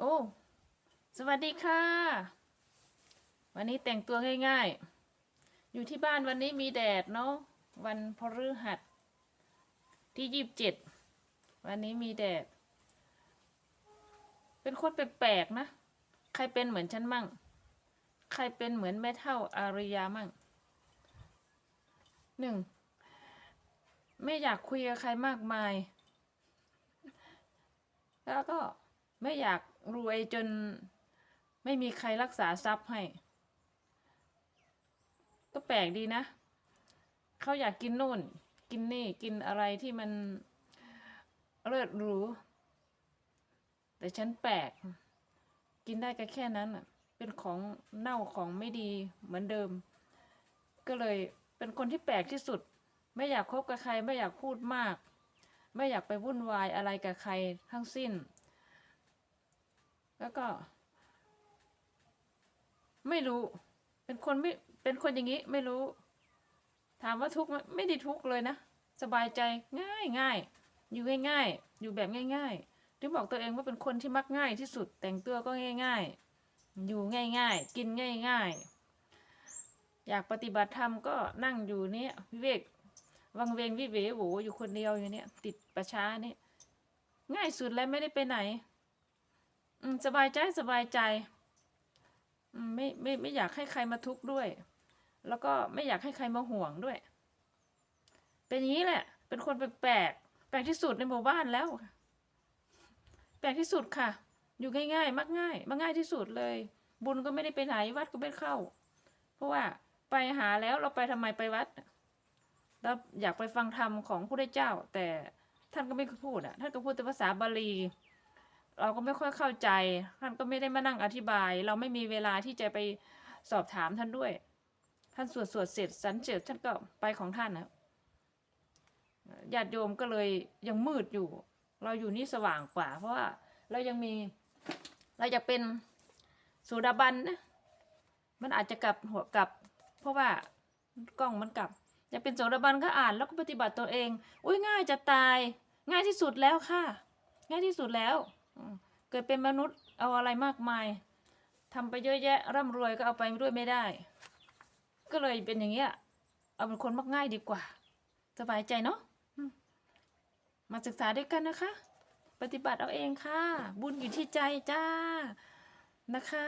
โอ้ สวัสดีค่ะ วันนี้แต่งตัวง่ายๆ อยู่ที่บ้านวันนี้มีแดดเนาะ วันพฤหัสที่ยี่สิบเจ็ด วันนี้มีแดด เป็นคนแปลกๆนะ ใครเป็นเหมือนฉันมั่ง ใครเป็นเหมือนแม่เท่าอาริยามั่ง หนึ่ง ไม่อยากคุยกับใครมากมาย แล้วก็ ไม่อยากรวยจนไม่มีใครรักษาทรัพย์ให้ ก็แปลกดีนะ เขาอยากกินโน่น กินนี่กินอะไรที่มันเลิศหรู แต่ฉันแปลก กินได้ก็แค่นั้นน่ะเป็นของเน่าของไม่ดีเหมือนเดิม ก็เลยเป็นคนที่แปลกที่สุด ไม่อยากคบกับใคร ไม่อยากพูดมาก ไม่อยากไปวุ่นวายอะไรกับใครทั้งสิ้น แล้วก็ ไม่รู้ เป็นคนไม่ เป็นคนอย่างนี้ ไม่รู้ ถามว่าทุกข์ไหมไม่ได้ทุกข์เลยนะ สบายใจง่ายง่ายอยู่ง่ายง่ายๆอยู่แบบง่ายง่ายๆถึงบอกตัวเองว่าเป็นคนที่มักง่ายที่สุด แต่งตัวก็ง่ายง่ายๆอยู่ง่ายง่ายๆกินง่ายง่าย ๆ อยากปฏิบัติธรรมก็นั่งอยู่เนี้ยวิเวกวังเวงวิเวโหวอยู่คนเดียวอยู่เนี่ย ติดประช้านี่ง่ายสุดแล้วไม่ได้ไปไหน อืมสบายใจสบายใจอืมไม่ไม่ไม่อยากให้ใครมาทุกข์ด้วย แล้วก็ไม่อยากให้ใครมาห่วงด้วย เป็นอย่างนี้แหละ เป็นคนแปลกแปลกที่สุดในหมู่บ้านแล้ว แปลกที่สุดค่ะ อยู่ง่ายๆมักง่ายมักง่ายที่สุดเลย บุญก็ไม่ได้ไปไหนวัดก็ไม่เข้า เพราะว่าไปหาแล้วเราไปทำไมไปวัดแล้วอยากไปฟังธรรมของพระพุทธเจ้า แต่ท่านก็ไม่พูดอะ ท่านก็พูดแต่ภาษาบาลี เราก็ไม่ค่อยเข้าใจ ท่านก็ไม่ได้มานั่งอธิบาย เราไม่มีเวลาที่จะไปสอบถามท่านด้วย ท่านสวดสวดเสร็จสันเสร็จท่านก็ไปของท่านนะญาติโยมก็เลยยังมืดอยู่ เราอยู่นี่สว่างกว่า เพราะว่าเรายังมีเราจะเป็นสูดาบันนะมันอาจจะกลับหัวกลับ เพราะว่ากล้องมันกลับจะเป็นโสดาบันก็อ่านแล้วก็ปฏิบัติตัวเอง อุ้ยง่ายจะตาย ง่ายที่สุดแล้วค่ะ ง่ายที่สุดแล้ว เกิดเป็นมนุษย์เอาอะไรมากมายทำไปเยอะแยะ ร่ำรวยก็เอาไปด้วยไม่ได้ ก็เลยเป็นอย่างเงี้ย เอาเป็นคนมักง่ายดีกว่า สบายใจเนาะมาศึกษาด้วยกันนะคะ ปฏิบัติเอาเองค่ะ บุญอยู่ที่ใจจ้านะคะ